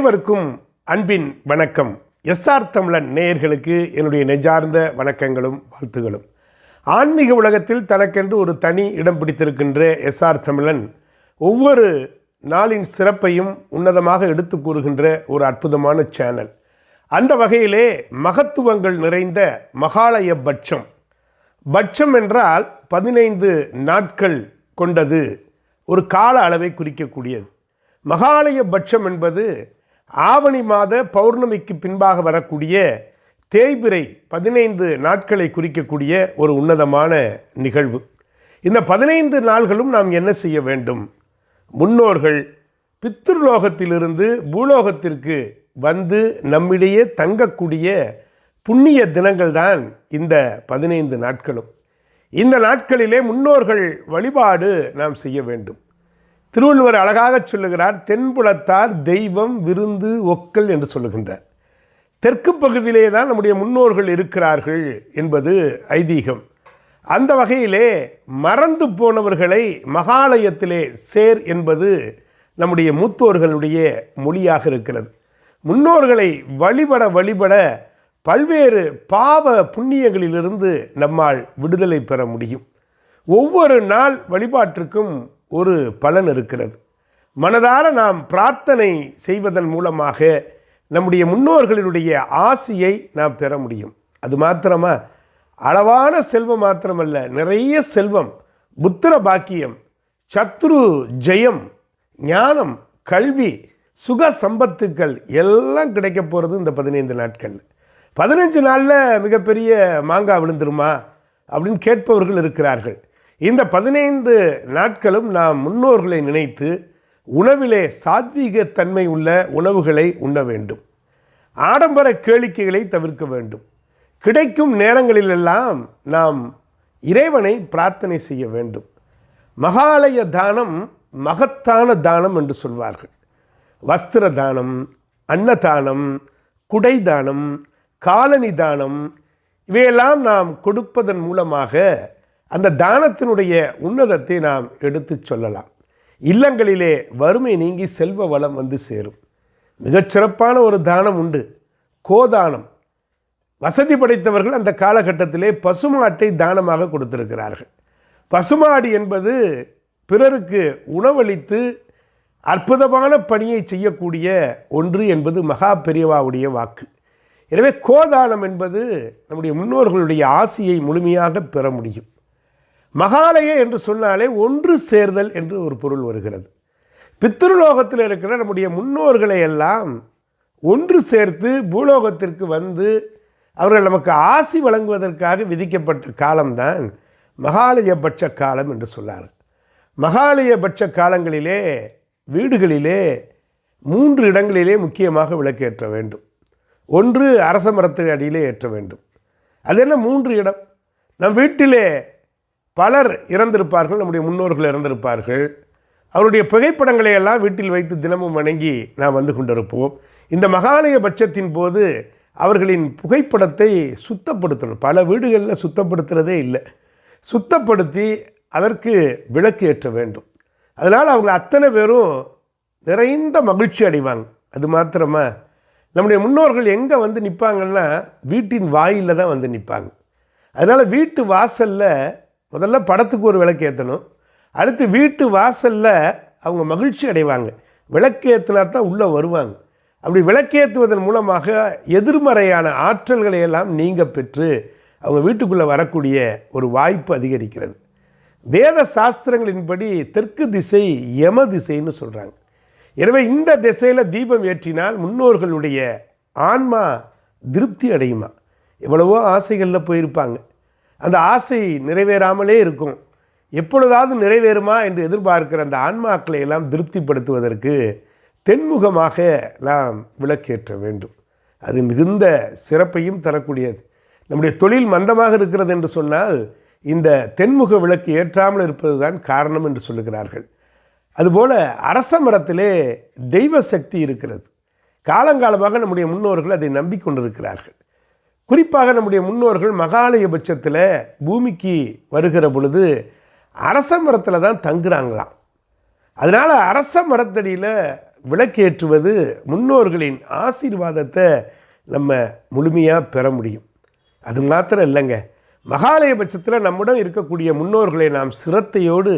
அனைவருக்கும் அன்பின் வணக்கம். எஸ்ஆர் தமிழன் நேயர்களுக்கு என்னுடைய நெஞ்சார்ந்த வணக்கங்களும் வாழ்த்துகளும். ஆன்மீக உலகத்தில் தனக்கென்று ஒரு தனி இடம் பிடித்திருக்கின்ற எஸ்ஆர் தமிழன் ஒவ்வொரு நாளின் சிறப்பையும் உன்னதமாக எடுத்து கூறுகின்ற ஒரு அற்புதமான சேனல் அந்த வகையிலே மகத்துவங்கள் நிறைந்த மகாலய பட்சம். பட்சம் என்றால் பதினைந்து நாட்கள் கொண்டது. ஒரு கால அளவை குறிக்கக்கூடியது. மகாலய பட்சம் என்பது ஆவணி மாத பௌர்ணமிக்கு பின்பாக வரக்கூடிய தேய்பிரை பதினைந்து நாட்களை குறிக்கக்கூடிய ஒரு உன்னதமான நிகழ்வு. இந்த பதினைந்து நாள்களும் நாம் என்ன செய்ய வேண்டும்? முன்னோர்கள் பித்ருலோகத்திலிருந்து பூலோகத்திற்கு வந்து நம்மிடையே தங்கக்கூடிய புண்ணிய தினங்கள் தான் இந்த பதினைந்து நாட்களும். இந்த நாட்களிலே முன்னோர்கள் வழிபாடு நாம் செய்ய வேண்டும். திருவள்ளுவர் அழகாக சொல்லுகிறார் தென்புலத்தார் தெய்வம் விருந்து ஒக்கல் என்று சொல்லுகின்றார். தெற்கு பகுதியிலே தான் நம்முடைய முன்னோர்கள் இருக்கிறார்கள் என்பது ஐதீகம். அந்த வகையிலே மறந்து போனவர்களை மகாலயத்திலே சேர் என்பது நம்முடைய மூத்தோர்களுடைய மொழியாக இருக்கிறது. முன்னோர்களை வழிபட வழிபட பல்வேறு பாவ புண்ணியங்களிலிருந்து நம்மால் விடுதலை பெற முடியும். ஒவ்வொரு நாள் வழிபாட்டிற்கும் ஒரு பலன் இருக்கிறது. மனதார நாம் பிரார்த்தனை செய்வதன் மூலமாக நம்முடைய முன்னோர்களினுடைய ஆசையை நாம் பெற முடியும். அது மாத்திரமா அளவான செல்வம் மாத்திரமல்ல நிறைய செல்வம் புத்திர பாக்கியம் சத்ரு ஜெயம் ஞானம் கல்வி சுக சம்பத்துக்கள் எல்லாம் கிடைக்க போகிறது இந்த பதினைந்து நாட்கள். பதினஞ்சு நாளில் மிகப்பெரிய மாங்காய் விழுந்துருமா அப்படின்னு கேட்பவர்கள் இருக்கிறார்கள். இந்த பதினைந்து நாட்களும் நாம் முன்னோர்களை நினைத்து உணவிலே சாத்வீகத்தன்மை உள்ள உணவுகளை உண்ண வேண்டும். ஆடம்பர கேளிக்கைகளை தவிர்க்க வேண்டும். கிடைக்கும் நேரங்களிலெல்லாம் நாம் இறைவனை பிரார்த்தனை செய்ய வேண்டும். மகாலய தானம் மகத்தான தானம் என்று சொல்வார்கள். வஸ்திர தானம் அன்னதானம் குடை தானம் காலனி தானம் இவையெல்லாம் நாம் கொடுப்பதன் மூலமாக அந்த தானத்தினுடைய உன்னதத்தை நாம் எடுத்து சொல்லலாம். இல்லங்களிலே வறுமை நீங்கி செல்வ வளம் வந்து சேரும். மிகச்சிறப்பான ஒரு தானம் உண்டு. கோதானம். வசதி படைத்தவர்கள் அந்த காலகட்டத்திலே பசுமாட்டை தானமாக கொடுத்திருக்கிறார்கள். பசுமாடு என்பது பிறருக்கு உணவளித்து அற்புதமான பணியை செய்யக்கூடிய ஒன்று என்பது மகா பெரியவாவுடைய வாக்கு. எனவே கோதானம் என்பது நம்முடைய முன்னோர்களுடைய ஆசையை முழுமையாக பெற முடியும். மகாலய என்று சொன்னாலே ஒன்று சேர்தல் என்று ஒரு பொருள் வருகிறது. பித்ருலோகத்தில் இருக்கிற நம்முடைய முன்னோர்களை எல்லாம் ஒன்று சேர்த்து பூலோகத்திற்கு வந்து அவர்கள் நமக்கு ஆசி வழங்குவதற்காக விதிக்கப்பட்ட காலம்தான் மகாலயபட்ச காலம் என்று சொன்னார். மகாலயபட்ச காலங்களிலே வீடுகளிலே மூன்று இடங்களிலே முக்கியமாக விளக்கேற்ற வேண்டும். ஒன்று அரச மரத்து அடியிலே ஏற்ற வேண்டும். அது என்ன? மூன்று இடம். நம் வீட்டிலே பலர் இறந்திருப்பார்கள் நம்முடைய முன்னோர்கள் இறந்திருப்பார்கள். அவருடைய புகைப்படங்களை எல்லாம் வீட்டில் வைத்து தினமும் வணங்கி நாம் வந்து கொண்டிருப்போம். இந்த மகாலய பட்சத்தின் போது அவர்களின் புகைப்படத்தை சுத்தப்படுத்தணும். பல வீடுகளில் சுத்தப்படுத்துகிறதே இல்லை. சுத்தப்படுத்தி அதற்கு விளக்கு ஏற்ற வேண்டும். அதனால் அவங்க அத்தனை பேரும் நிறைந்த மகிழ்ச்சி அடைவாங்க. அது மாத்திரமா நம்முடைய முன்னோர்கள் எங்கே வந்து நிற்பாங்கன்னா வீட்டின் வாயில் தான் வந்து நிற்பாங்க அதனால் வீட்டு வாசலில் முதல்ல படத்துக்கு ஒரு விளக்கு ஏற்றணும் அடுத்து வீட்டு வாசலில் அவங்க மகிழ்ச்சி அடைவாங்க. விளக்கு தான் உள்ளே வருவாங்க. அப்படி விளக்கேற்றுவதன் மூலமாக எதிர்மறையான ஆற்றல்களை எல்லாம் நீங்க பெற்று அவங்க வீட்டுக்குள்ளே வரக்கூடிய ஒரு வாய்ப்பு அதிகரிக்கிறது. வேத சாஸ்திரங்களின்படி தெற்கு திசை யம திசைன்னு சொல்கிறாங்க எனவே இந்த திசையில் தீபம் ஏற்றினால் முன்னோர்களுடைய ஆன்மா திருப்தி அடையுமா? எவ்வளவோ ஆசைகளில் போயிருப்பாங்க. அந்த ஆசை நிறைவேறாமலே இருக்கும். எப்பொழுதாவது நிறைவேறுமா என்று எதிர்பார்க்கிற அந்த ஆன்மாக்களை எல்லாம் திருப்திப்படுத்துவதற்கு தென்முகமாக நாம் விளக்கேற்ற வேண்டும். அது மிகுந்த சிறப்பையும் தரக்கூடியது. நம்முடைய தொழில் மந்தமாக இருக்கிறது என்று சொன்னால் இந்த தென்முக விளக்கு ஏற்றாமல் இருப்பது தான் காரணம் என்று சொல்லுகிறார்கள். அதுபோல் அரச மரத்திலே தெய்வ சக்தி இருக்கிறது. காலங்காலமாக நம்முடைய முன்னோர்கள் அதை நம்பிக்கொண்டிருக்கிறார்கள். குறிப்பாக நம்முடைய முன்னோர்கள் மகாலயபட்சத்தில் பூமிக்கு வருகிற பொழுது அரச மரத்தில் தான் தங்குறாங்களாம். அதனால் அரச மரத்தடியில் விளக்கேற்றுவது முன்னோர்களின் ஆசீர்வாதத்தை நம்ம முழுமையாக பெற முடியும். அது மாத்திரம் இல்லைங்க. மகாலய பட்சத்தில் நம்முடன் இருக்கக்கூடிய முன்னோர்களை நாம் சிரத்தையோடு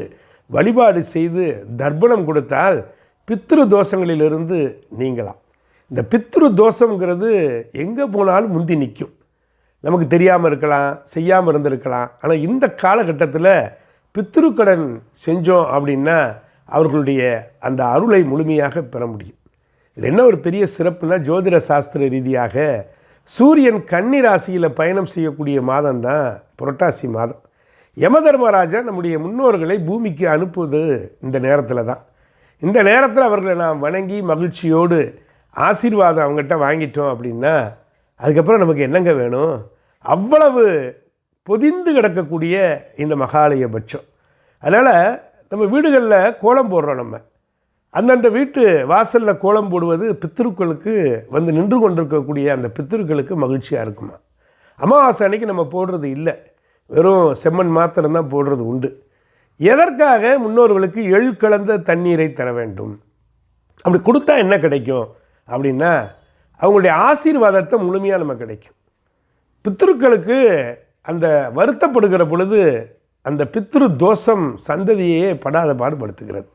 வழிபாடு செய்து தர்ப்பணம் கொடுத்தால் பித்ரு தோஷங்களிலிருந்து நீங்கலாம். இந்த பித்ரு தோஷங்கிறது எங்கே போனாலும் முந்தி நிற்கும் நமக்கு தெரியாமல் இருக்கலாம் செய்யாமல் இருந்திருக்கலாம். ஆனால் இந்த காலகட்டத்தில் பித்ருக்கடன் செஞ்சோம் அப்படின்னா அவர்களுடைய அந்த அருளை முழுமையாக பெற முடியும். இதில் என்ன ஒரு பெரிய சிறப்புனா ஜோதிட சாஸ்திர ரீதியாக சூரியன் கன்னி ராசியில் பயணம் செய்யக்கூடிய மாதம் தான் புரட்டாசி மாதம். யமதர்மராஜா நம்முடைய முன்னோர்களை பூமிக்கு அனுப்புவது இந்த நேரத்தில் தான். இந்த நேரத்தில் அவர்களை நாம் வணங்கி மகிழ்ச்சியோடு ஆசீர்வாதம் அவங்ககிட்ட வாங்கிட்டோம் அப்படின்னா அதுக்கப்புறம் நமக்கு என்னங்க வேணும்? அவ்வளவு பொதிந்து கிடக்கக்கூடிய இந்த மகாலய பட்சம் அதனால் நம்ம வீடுகளில் கோலம் போடுறோம் நம்ம. அந்தந்த வீட்டு வாசலில் கோலம் போடுவது பித்திருக்களுக்கு வந்து நின்று கொண்டிருக்கக்கூடிய அந்த பித்திருக்களுக்கு மகிழ்ச்சியாக இருக்குமா? அமாவாசை அன்னைக்கு நம்ம போடுறது இல்லை. வெறும் செம்மண் மாத்திரம்தான் போடுறது உண்டு. எதற்காக முன்னோர்களுக்கு எள் கலந்த தண்ணீரை தர வேண்டும்? அப்படி கொடுத்தா என்ன கிடைக்கும்? அப்படின்னா அவங்களுடைய ஆசீர்வாதத்தை முழுமையாக நம்ம கிடைக்கும். பித்ருக்களுக்கு அந்த வருத்தப்படுகிற பொழுது அந்த பித்ரு தோஷம் சந்ததியே படாத பாடுபடுத்துகிறது.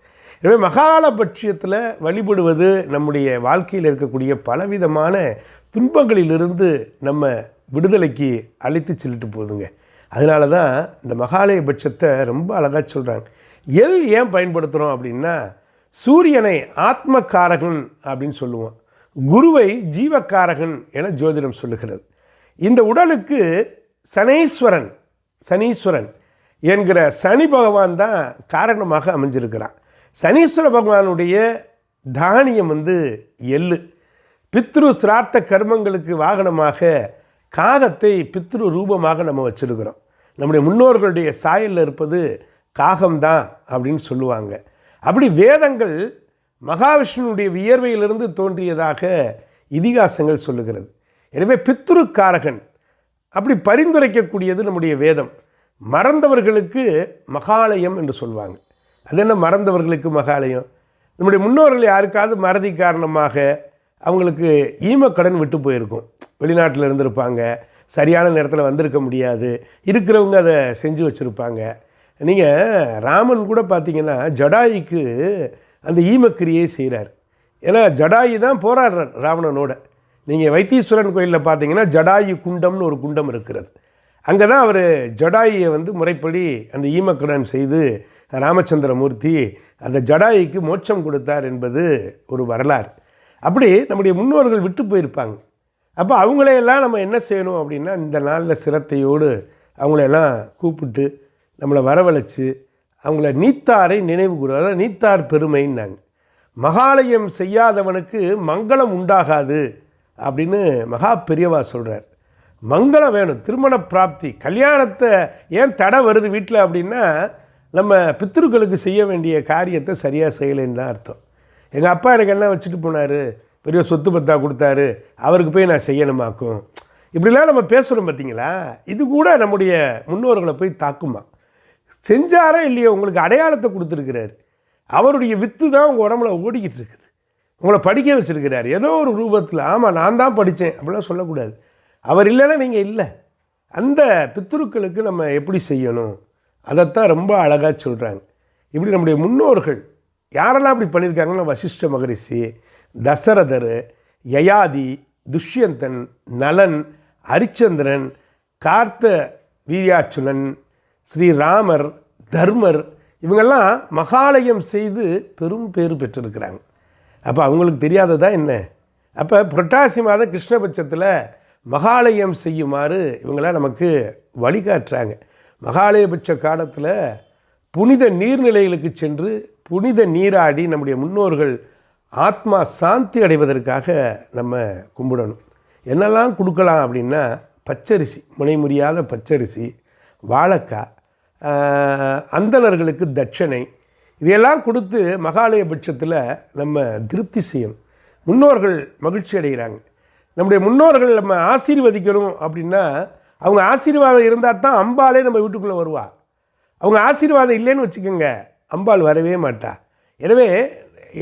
எனவே மகாலபட்சியத்தில் வழிபடுவது நம்முடைய வாழ்க்கையில் இருக்கக்கூடிய பலவிதமான துன்பங்களிலிருந்து நம்ம விடுதலைக்கு அழைத்து செல்லிட்டு போகுதுங்க. அதனால தான் இந்த மகாலயபட்சத்தை ரொம்ப அழகாக சொல்கிறாங்க எல் ஏன் பயன்படுத்துகிறோம் அப்படின்னா சூரியனை ஆத்மகாரகன் அப்படின்னு சொல்லுவோம். குருவை ஜீவக்காரகன் என ஜோதிடம் சொல்லுகிறது. இந்த உடலுக்கு சனீஸ்வரன் சனீஸ்வரன் என்கிற சனி பகவான் தான் காரணமாக அமைஞ்சிருக்கிறான் சனீஸ்வர பகவானுடைய தானியம் வந்து எள்ளு. பித்ரு சிரார்த்த கர்மங்களுக்கு வாகனமாக காகத்தை பித்ரு ரூபமாக நம்ம வச்சுருக்கிறோம். நம்முடைய முன்னோர்களுடைய சாயலில் இருப்பது காகம்தான் அப்படின்னு சொல்லுவாங்க. அப்படி வேதங்கள் மகாவிஷ்ணுனுடைய வியர்வையிலிருந்து தோன்றியதாக இதிகாசங்கள் சொல்லுகிறது. எனவே பித்ருக்காரகன். அப்படி பரிந்துரைக்கக்கூடியது நம்முடைய வேதம். மறந்தவர்களுக்கு மகாலயம் என்று சொல்லுவாங்க அது என்ன மறந்தவர்களுக்கு மகாலயம்? நம்முடைய முன்னோர்கள் யாருக்காவது மறதி காரணமாக அவங்களுக்கு ஈமக்கடன் விட்டு போயிருக்கும். வெளிநாட்டில் இருந்திருப்பாங்க. சரியான நேரத்தில் வந்திருக்க முடியாது. இருக்கிறவங்க அதை செஞ்சு வச்சுருப்பாங்க. நீங்கள் ராமன் கூட பார்த்தீங்கன்னா ஜடாயிக்கு அந்த ஈமக்கிரியை செய்கிறார் ஏன்னா ஜடாயி தான் போராடுறார் ராவணனோட. நீங்கள் வைத்தீஸ்வரன் கோயிலில் பார்த்தீங்கன்னா ஜடாயு குண்டம்னு ஒரு குண்டம் இருக்கிறது. அங்கே தான் அவர் ஜடாயியை வந்து முறைப்படி அந்த ஈமக்கடன் செய்து ராமச்சந்திரமூர்த்தி அந்த ஜடாயிக்கு மோட்சம் கொடுத்தார் என்பது ஒரு வரலாறு. அப்படி நம்முடைய முன்னோர்கள் விட்டு போயிருப்பாங்க. அப்போ அவங்களையெல்லாம் நம்ம என்ன செய்யணும் அப்படின்னா இந்த நாளில் சிரத்தையோடு அவங்களையெல்லாம் கூப்பிட்டு நம்மளை வரவழைச்சி அவங்கள நீத்தாரை நினைவு கூறு அதாவது நீத்தார் பெருமைன்னாங்க. மகாலயம் செய்யாதவனுக்கு மங்களம் உண்டாகாது. அப்படின்னு மகா பெரியவா சொல்கிறார் மங்களம் வேணும் திருமண பிராப்தி கல்யாணத்தை ஏன் தடை வருது வீட்டில் அப்படின்னா நம்ம பித்திருக்களுக்கு செய்ய வேண்டிய காரியத்தை சரியாக செய்யலைன்னு தான் அர்த்தம். எங்கள் அப்பா எனக்கு என்ன வச்சுட்டு போனார்? பெரிய சொத்து பத்தா கொடுத்தாரு. அவருக்கு போய் நான் செய்யணுமாக்கும். இப்படிலாம் நம்ம பேசுகிறோம் பார்த்தீங்களா? இது கூட நம்முடைய முன்னோர்களை போய் தாக்குமா? செஞ்சாரா இல்லையோ? உங்களுக்கு அடையாளத்தை கொடுத்துருக்கிறார். அவருடைய வித்து தான் உங்கள் உடம்புல ஓடிக்கிட்டு இருக்குது. உங்களை படிக்க வச்சுருக்கிறார். ஏதோ ஒரு ரூபத்தில் ஆமாம் நான் தான் படித்தேன். அப்படிலாம் சொல்லக்கூடாது. அவர் இல்லைன்னா நீங்கள் இல்லை. அந்த பித்ருக்களுக்கு நம்ம எப்படி செய்யணும்? அதைத்தான் ரொம்ப அழகாக சொல்கிறாங்க இப்படி நம்முடைய முன்னோர்கள் யாரெல்லாம் இப்படி பண்ணியிருக்காங்கன்னா வசிஷ்ட மகரிஷி தசரதர் யயாதி துஷ்யந்தன் நலன் ஹரிச்சந்திரன் கார்த்த வீரியாச்சுனன் ஸ்ரீராமர் தர்மர் இவங்கெல்லாம் மகாலயம் செய்து பெரும் பேர் பெற்றிருக்கிறாங்க. அப்போ அவங்களுக்கு தெரியாததா என்ன? அப்போ புரட்டாசி மாத கிருஷ்ணபட்சத்தில் மகாலயம் செய்யுமாறு இவங்களாம் நமக்கு வழிகாட்டுறாங்க. மகாலயபட்ச காலத்தில் புனித நீர்நிலைகளுக்கு சென்று புனித நீராடி நம்முடைய முன்னோர்கள் ஆத்மா சாந்தி அடைவதற்காக நம்ம கும்பிடணும். என்னெல்லாம் கொடுக்கலாம் அப்படின்னா பச்சரிசி முனை முறியாத பச்சரிசி வாழைக்காய் அந்தணர்களுக்கு தட்சணை இதையெல்லாம் கொடுத்து மகாலய பட்சத்தில் நம்ம திருப்தி செய்யணும். முன்னோர்கள் மகிழ்ச்சி அடைகிறாங்க. நம்முடைய முன்னோர்கள் நம்ம ஆசீர்வதிக்கணும் அப்படின்னா அவங்க ஆசீர்வாதம் இருந்தால் தான் அம்பாலே நம்ம வீட்டுக்குள்ளே வருவா. அவங்க ஆசீர்வாதம் இல்லைன்னு வச்சுக்கோங்க அம்பாள் வரவே மாட்டா. எனவே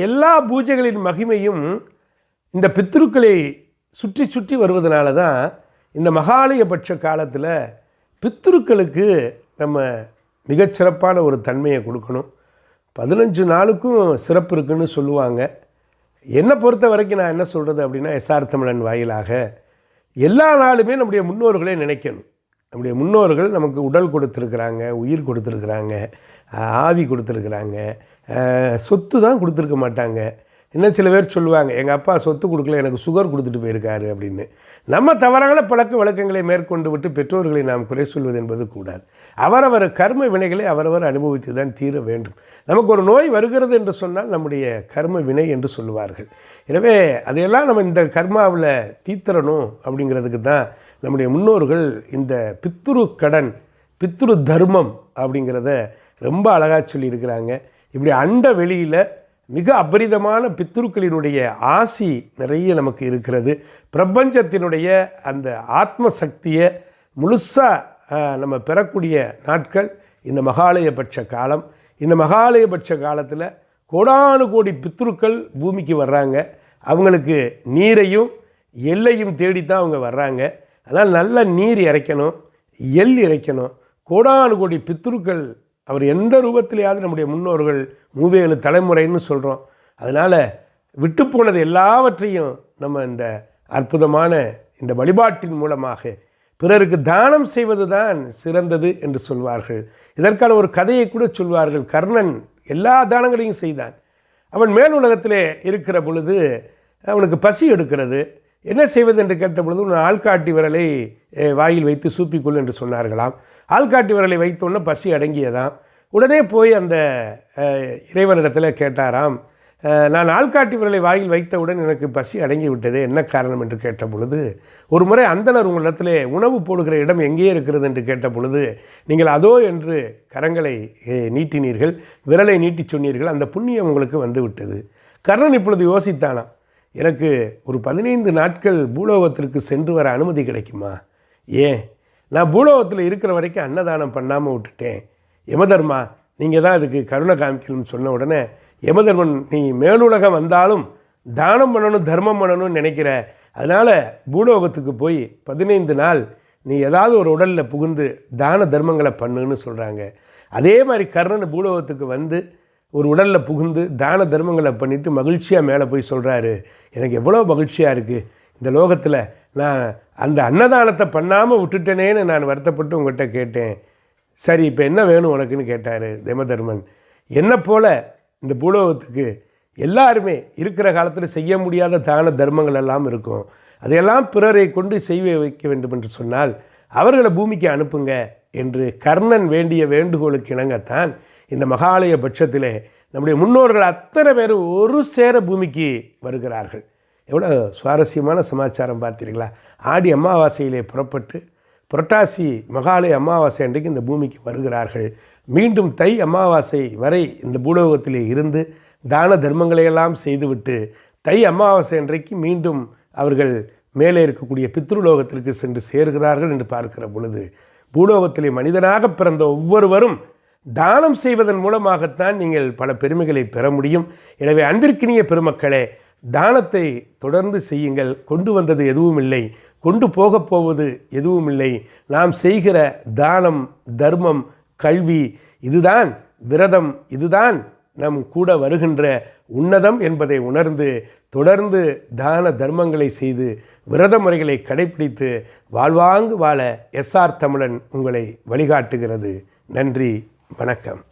எல்லா பூஜைகளின் மகிமையும் இந்த பித்ருக்களை சுற்றி சுற்றி வருவதனால தான் இந்த மகாலயபட்ச காலத்தில் பித்ருக்களுக்கு நம்ம மிகச்சிறப்பான ஒரு தன்மையை கொடுக்கணும். பதினஞ்சு நாளுக்கும் சிறப்பு இருக்குன்னு சொல்லுவாங்க. என்னை பொறுத்த வரைக்கும் நான் என்ன சொல்கிறது அப்படின்னா எஸ்ஆர் தமிழன் வாயிலாக எல்லா நாளுமே நம்முடைய முன்னோர்களே நினைக்கணும். நம்முடைய முன்னோர்கள் நமக்கு உடல் கொடுத்துருக்குறாங்க உயிர் கொடுத்துருக்குறாங்க ஆவி கொடுத்துருக்குறாங்க சொத்து தான் கொடுத்துருக்க மாட்டாங்க. இன்னும் சில பேர் சொல்லுவாங்க எங்கள் அப்பா சொத்து கொடுக்கல எனக்கு சுகர் கொடுத்துட்டு போயிருக்காரு அப்படின்னு. நம்ம தவறான பழக்க வழக்கங்களை மேற்கொண்டு விட்டு பெற்றோர்களை நாம் குறை சொல்வது என்பது கூடாது. அவரவர் கர்ம வினைகளை அவரவர் அனுபவித்து தான் தீர வேண்டும். நமக்கு ஒரு நோய் வருகிறது என்று சொன்னால் நம்முடைய கர்ம வினை என்று சொல்லுவார்கள். எனவே அதையெல்லாம் நம்ம இந்த கர்மாவில் தீர்த்தரணும் அப்படிங்கிறதுக்கு தான் நம்முடைய முன்னோர்கள் இந்த பித்துரு கடன் பித்துரு தர்மம் அப்படிங்கிறத ரொம்ப அழகாக சொல்லியிருக்கிறாங்க. இப்படி அண்ட வெளியில் மிக அபரிதமான பித்ருக்களினுடைய ஆசி நிறைய நமக்கு இருக்கிறது. பிரபஞ்சத்தினுடைய அந்த ஆத்ம சக்தியை முழுசாக நம்ம பெறக்கூடிய நாட்கள் இந்த மகாலயபட்ச காலம். இந்த மகாலயபட்ச காலத்தில் கோடானு கோடி பித்ருக்கள் பூமிக்கு வர்றாங்க. அவங்களுக்கு நீரையும் எல்லையும் தேடித்தான் அவங்க வர்றாங்க. அதனால் நல்ல நீர் இறைக்கணும் எள் இறைக்கணும். கோடானு கோடி பித்ருக்கள் அவர் எந்த ரூபத்திலேயாவது நம்முடைய முன்னோர்கள் மூவேழு தலைமுறைன்னு சொல்கிறோம் அதனால் விட்டு போனது எல்லாவற்றையும் நம்ம இந்த அற்புதமான இந்த வழிபாட்டின் மூலமாக பிறருக்கு தானம் செய்வது தான் சிறந்தது என்று சொல்வார்கள். இதற்கான ஒரு கதையை கூட சொல்வார்கள். கர்ணன் எல்லா தானங்களையும் செய்தான். அவன் மேல் உலகத்திலே இருக்கிற பொழுது அவனுக்கு பசி எடுக்கிறது. என்ன செய்வது என்று கேட்ட பொழுது உன் ஆள்காட்டி விரலை வாயில் வைத்து சூப்பிக்கொள் என்று சொன்னார்களாம். ஆள்காட்டி விரலை வைத்தோன்னே பசி அடங்கியதாம். உடனே போய் அந்த இறைவனிடத்தில் கேட்டாராம் நான் ஆள்காட்டி விரலை வாயில் வைத்தவுடன் எனக்கு பசி அடங்கி விட்டதே என்ன காரணம்? என்று கேட்ட பொழுது ஒரு முறை அந்தனர் உங்களிடத்தில் உணவு போடுகிற இடம் எங்கே இருக்கிறது? என்று கேட்ட பொழுது நீங்கள் அதோ என்று கரங்களை நீட்டினீர்கள் விரலை நீட்டிச் சொன்னீர்கள் அந்த புண்ணியம் உங்களுக்கு வந்து விட்டது கர்ணன் இப்பொழுது யோசித்தானா எனக்கு ஒரு பதினைந்து நாட்கள் பூலோகத்திற்கு சென்று வர அனுமதி கிடைக்குமா? ஏன்? நான் பூலோகத்தில் இருக்கிற வரைக்கும் அன்னதானம் பண்ணாமல் விட்டுட்டேன். யமதர்மா நீங்கள் தான் அதுக்கு கருணை காமிக்கணும்னு சொன்ன உடனே யமதர்மன் நீ மேலுலகம் வந்தாலும் தானம் பண்ணணும் தர்மம் பண்ணணும்னு நினைக்கிற. அதனால் பூலோகத்துக்கு போய் பதினைந்து நாள் நீ ஏதாவது ஒரு உடலில் புகுந்து தான தர்மங்களை பண்ணுன்னு சொல்கிறாங்க அதே மாதிரி கர்ணன் பூலோகத்துக்கு வந்து ஒரு உடலில் புகுந்து தான தர்மங்களை பண்ணிவிட்டு மகிழ்ச்சியாக மேலே போய் சொல்கிறாரு எனக்கு எவ்வளோ மகிழ்ச்சியாக இருக்குது இந்த லோகத்தில் நான் அந்த அன்னதானத்தை பண்ணாமல் விட்டுட்டேனேன்னு நான் வருத்தப்பட்டு உங்கள்கிட்ட கேட்டேன். சரி இப்போ என்ன வேணும் உனக்குன்னு கேட்டார் தேமதர்மன் என்னை போல இந்த பூலோகத்துக்கு எல்லாருமே இருக்கிற காலத்தில் செய்ய முடியாத தான தர்மங்கள் எல்லாம் இருக்கும். அதையெல்லாம் பிறரை கொண்டு செய்ய வைக்க வேண்டும் என்று சொன்னால் அவர்களை பூமிக்கு அனுப்புங்க என்று கர்ணன் வேண்டிய வேண்டுகோளுக்கு இணங்கத்தான் இந்த மகாலய பட்சத்திலே நம்முடைய முன்னோர்கள் அத்தனை பேர் ஒரு சேர பூமிக்கு வருகிறார்கள். எவ்வளோ சுவாரஸ்யமான சமாச்சாரம் பார்த்தீர்களா? ஆடி அமாவாசையிலே புறப்பட்டு புரட்டாசி மகாலய அமாவாசை அன்றைக்கு இந்த பூமிக்கு வருகிறார்கள். மீண்டும் தை அமாவாசை வரை இந்த பூலோகத்திலே இருந்து தான தர்மங்களையெல்லாம் செய்துவிட்டு தை அமாவாசை அன்றைக்கு மீண்டும் அவர்கள் மேலே இருக்கக்கூடிய பித்ருலோகத்திற்கு சென்று சேர்கிறார்கள் என்று பார்க்கிற பொழுது பூலோகத்திலே மனிதனாக பிறந்த ஒவ்வொருவரும் தானம் செய்வதன் மூலமாகத்தான் நீங்கள் பல பெருமைகளை பெற முடியும். எனவே அன்பிற்கினிய பெருமக்களே தானத்தை தொடர்ந்து செய்யுங்கள். கொண்டு வந்தது எதுவும் இல்லை. கொண்டு போகப் போவது எதுவும் இல்லை. நாம் செய்கிற தானம் தர்மம் கல்வி இதுதான். விரதம் இதுதான். நம் கூட வருகின்ற உன்னதம் என்பதை உணர்ந்து தொடர்ந்து தான தர்மங்களை செய்து விரத முறைகளை கடைப்பிடித்து வாழ்வாங்கு வாழ எஸ்ஆர் தமிழன் உங்களை வழிகாட்டுகிறது. நன்றி வணக்கம்.